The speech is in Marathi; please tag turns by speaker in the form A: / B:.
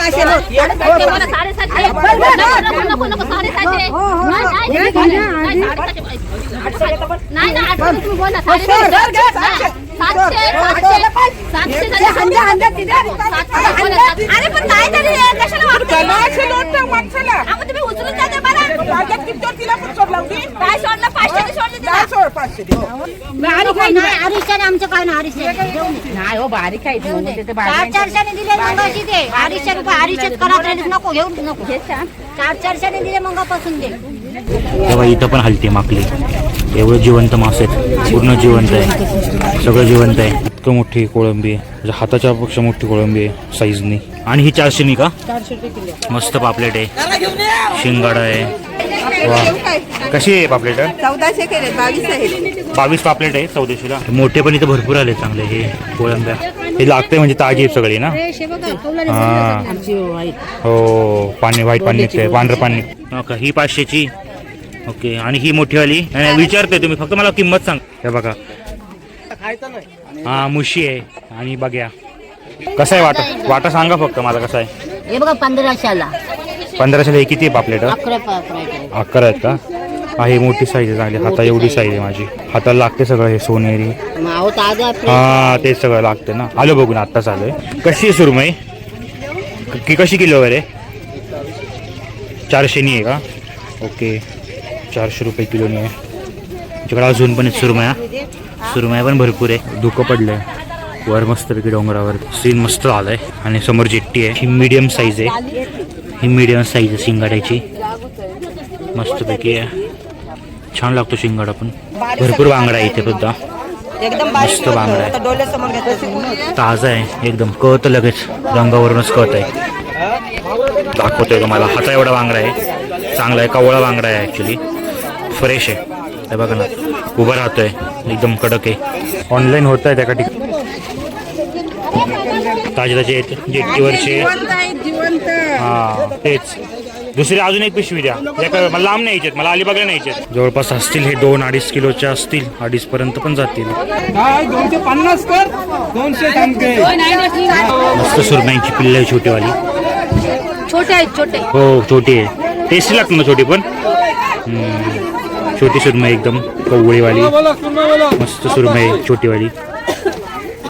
A: सातशे बोला, साडेसातशे. नको, नको, नको, साडेसातशे. नाही, नाही, नाही, साडेसातशे. नाही ना आठशे तुम्ही बोला साडेसातशे. हा, सातशे सातशे सातशे झाले. सातशे बोला, सातशे.
B: अरे पण काय झालं हे? कशाला वागताय?
C: त्याला असे लोट टाक माणसाला
B: अहो, तुम्ही उचलून जाते मला
C: माझ्या किती तिला पण सोड लावली
B: काय सोडलं पाचशे सोडले तिला
C: नाही सोड पाचशे दे.
B: आमचं काय ना
D: नाही हो बारीक आहे. ते ते बारीक
B: चार चारशेने दिले मंगाशी ते. अडीचशे रुपये अडीचशेच करा त्याने नको घेऊ नको. चार चारशेने दिले मंगापासून दे
E: तेव्हा इथं पण हलते माकली. एवढं जिवंत मासे आहेत. पूर्ण जिवंत आहे. सगळं जिवंत आहे. इतकं मोठी कोळंबी आहे. म्हणजे हाताच्या पेक्षा मोठी कोळंबी आहे साईजनी आणि ही चारशेनी का? मस्त पापलेट आहे. शिंगाडा आहे. वा. कशी आहे पापलेट?
C: चौदाशे केले बावीस आहेत
E: बावीस पापलेट आहे चौदाशेला. मोठे पण इथे भरपूर आले चांगले हे कोळंब्या हे लागते म्हणजे ताजी आहेत सगळी ना? हा पाणी व्हाईट पाणी निघते पांढरं पाणी. हो का ही पाचशेची. ओके आणि ही मोठीवाली. नाही, नाही, विचारते तुम्ही फक्त मला किंमत सांग. हे बघा. हा मुशी आहे आणि बघ्या. कसं आहे वाटा? वाटा सांगा फक्त मला कसं आहे?
B: हे बघा पंधराशेला.
E: पंधराशेला हे किती आहे पापलेट?
B: अकरा
E: आहेत का? हा ही मोठी साईज आहे चांगली. हाता एवढी साईज आहे माझी. हाताला लागते सगळं हे सोनेरी. हा ते सगळं लागते ना. आलो बघून आत्ताच आलोय. कशी आहे सुरमई? क- कशी किलो आहे चारशेनी आहे का? ओके. चारशे रुपये किलोनी आहे. तुझ्याकडे अजून पण सुरमया. सुरमया पण भरपूर आहे. धुकं पडलंय. वर मस्तपैकी डोंगरावर. सीन मस्त आलाय. आणि समोर जेट्टी आहे. ही मीडियम साईज आहे. ही मीडियम साईज आहे शिंगाड्याची मस्तपैकी छान लागतो शिंगाडा पण. भरपूर बांगडा आहे इथे सुद्धा. मस्त बांगडा आहे. ताजा आहे एकदम. कळतं लगेच. रंगावरूनच कळत आहे. दाखवतोय तुम्हाला. हाता एवढा बांगडा आहे. चांगला आहे. कवळा बांगडा आहे ॲक्च्युली फ्रेश आहे. हे बघा ना. उभं राहतोय. एकदम कडक आहे. ऑनलाईन होत आहे त्या ठिकाणी. ताजे ताजे जेट्टीवरचे हा तेच दुसरी अजून एक पिशवी द्या. मला लांब नाही यायच्यात मला अलिबागला नाही यायच्यात जवळपास असतील हे दोन अडीच किलोच्या असतील. अडीच पर्यंत पण जातील.
F: काय? दोनशे पन्नास कर? दोनशे सांगते.
E: मस्त सुरमईची पिल्ल आहे छोटीवाली.
A: छोटे आहेत छोटे.
E: हो छोटी आहे. टेस्टी लागते ना छोटी पण. छोटी सुरमई एकदम कवळीवाली मस्त सुरमई छोटीवाली.